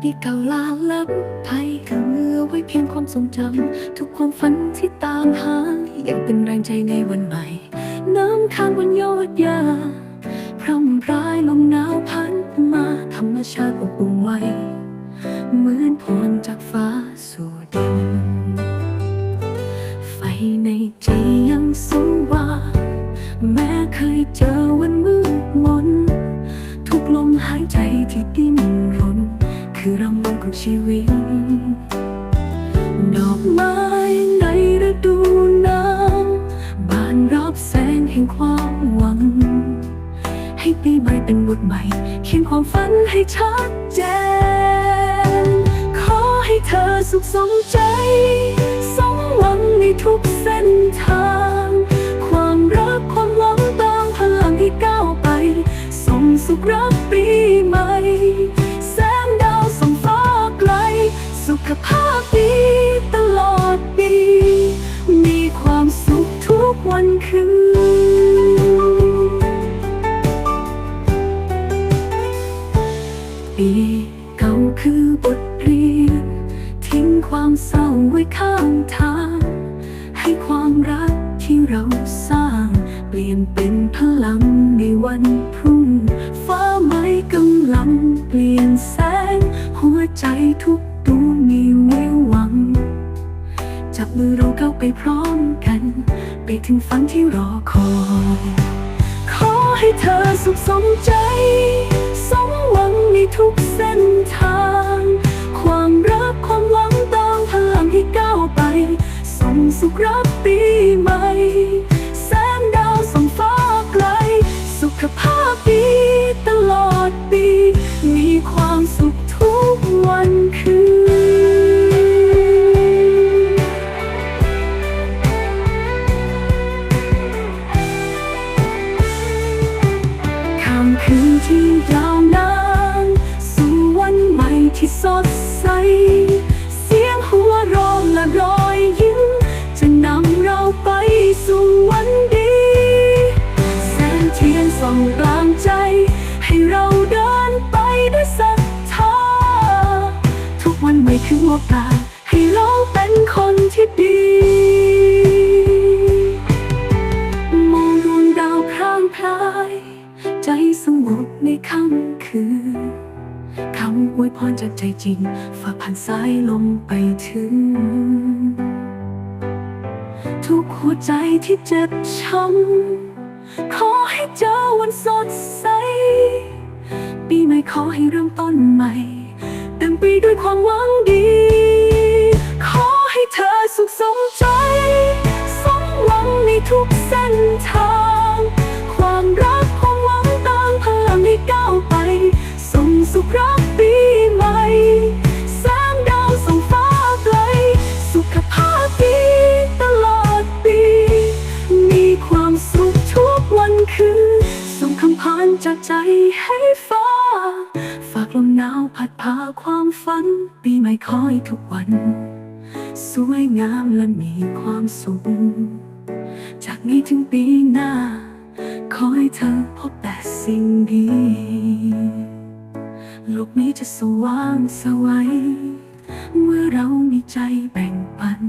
ปีเก่าลาลับไปกับมือไว้เพียงความทรงจำ ทุกความฝันที่ตามหา ยังเป็นแรงใจในวันใหม่ น้ำค้างบนยอดยาพร่ำร้ายลมหนาวพัดมาธรรมชาติอบอุ่นไว้ เหมือนพรจากฟ้า เคยเจอวันมืดมน ทุกลมหายใจที่ดิ้นรน คือรางวัลของชีวิต ดอกไม้ในฤดูหนาวบานรับแสงแห่งความหวัง ให้ปีใหม่เป็นบทใหม่ เขียนความฝันให้ชัดเจน ขอให้เธอสุขสมใจ สมหวังในทุกเส้นทาง 15 ปีตลอดปี มีความสุขทุกวันคืน ปีเก่คือบทเรียน ทิ้งความเศร้าไว้ข้างทาง ให้ความรักที่เราสร้าง เปลี่ยนเป็นพลังในวันพรุ่ง ฟ้าไม้กำลังเปลี่ยนแสง หัวใจทุก มือเราก้าไปพร้อมกัน ไปถึงฝันที่รอคอย ขอให้เธอสุขสมใจ สมหวังในทุกเส้นทาง ความรักความหวังตามพลังที่ก้าวไปส่งสุขรับปีใหม่แสงดาวส่องฟ้าไกล สุขภาพดีตลอดปี คืนที่ยาวนานสู่วันใหม่ที่สดใส เสียงหัวเร้องและรอยยิ้ม จะนำเราไปสู่วันดี แสงเทียนส่องกลางใจ ให้เราเดินไปด้วยศรัทธา ทุกวันใหม่คือโอกาสให้เราเป็นคนที่ดีมองดวงดาวพร่างพราย ใจสงบในค่ำคืนคำอวยพรจากใจจริงฝ่าผ่านสายลมไปถึง ทุกหัวใจที่เจ็บช้ำขอให้เจอวันสดใส ปีใหม่ขอให้เริ่มต้นใหม่ เต็มไปด้วยความหวังดี ส่านจากใจให้ฟ้า ฝากลมหนาวพัดพาความฝัน ปีใหม่ขอให้ทุกวัน สวยงามและมีความสุข จากนี้ถึงปีหน้า ขอให้เธอพบแต่สิ่งดีโลกนี้จะสว่างสวัยเมื่อเรามีใจแบ่งปัน